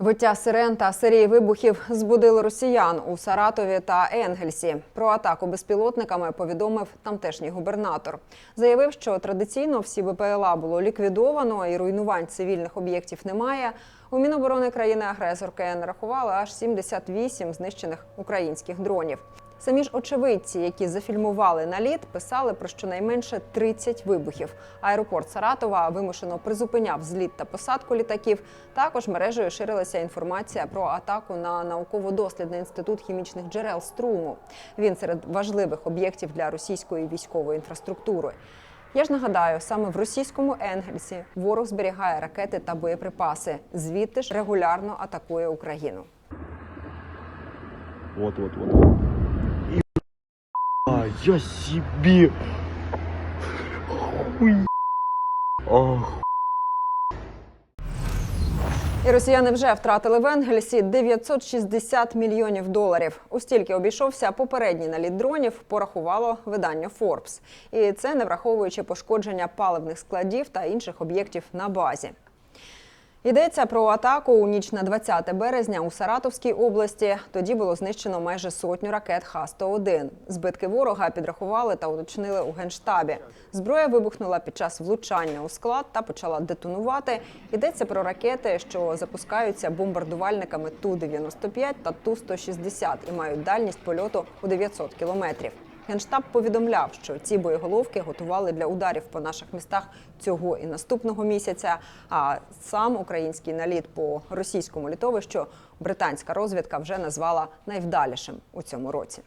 Виття сирен та серії вибухів збудили росіян у Саратові та Енгельсі. Про атаку безпілотниками повідомив тамтешній губернатор. Заявив, що традиційно всі БПЛА було ліквідовано і руйнувань цивільних об'єктів немає. У Міноборони країни-агресорки нарахували аж 78 знищених українських дронів. Самі ж очевидці, які зафільмували наліт, писали про щонайменше 30 вибухів. Аеропорт Саратова вимушено призупиняв зліт та посадку літаків. Також мережею ширилася інформація про атаку на науково-дослідний інститут хімічних джерел струму. Він серед важливих об'єктів для російської військової інфраструктури. Я ж нагадаю, саме в російському Енгельсі ворог зберігає ракети та боєприпаси. Звідти ж регулярно атакує Україну. Вот, вот, вот. А, я себе... Хуй... Ах, І росіяни вже втратили в Енгельсі 960 мільйонів доларів. У стільки обійшовся попередній наліт дронів, порахувало видання Forbes. І це не враховуючи пошкодження паливних складів та інших об'єктів на базі. Йдеться про атаку у ніч на 20 березня у Саратовській області. Тоді було знищено майже сотню ракет Х-101. Збитки ворога підрахували та уточнили у генштабі. Зброя вибухнула під час влучання у склад та почала детонувати. Йдеться про ракети, що запускаються бомбардувальниками Ту-95 та Ту-160 і мають дальність польоту у 900 кілометрів. Генштаб повідомляв, що ці боєголовки готували для ударів по наших містах цього і наступного місяця. А сам український наліт по російському літовищу британська розвідка вже назвала найвдалішим у цьому році.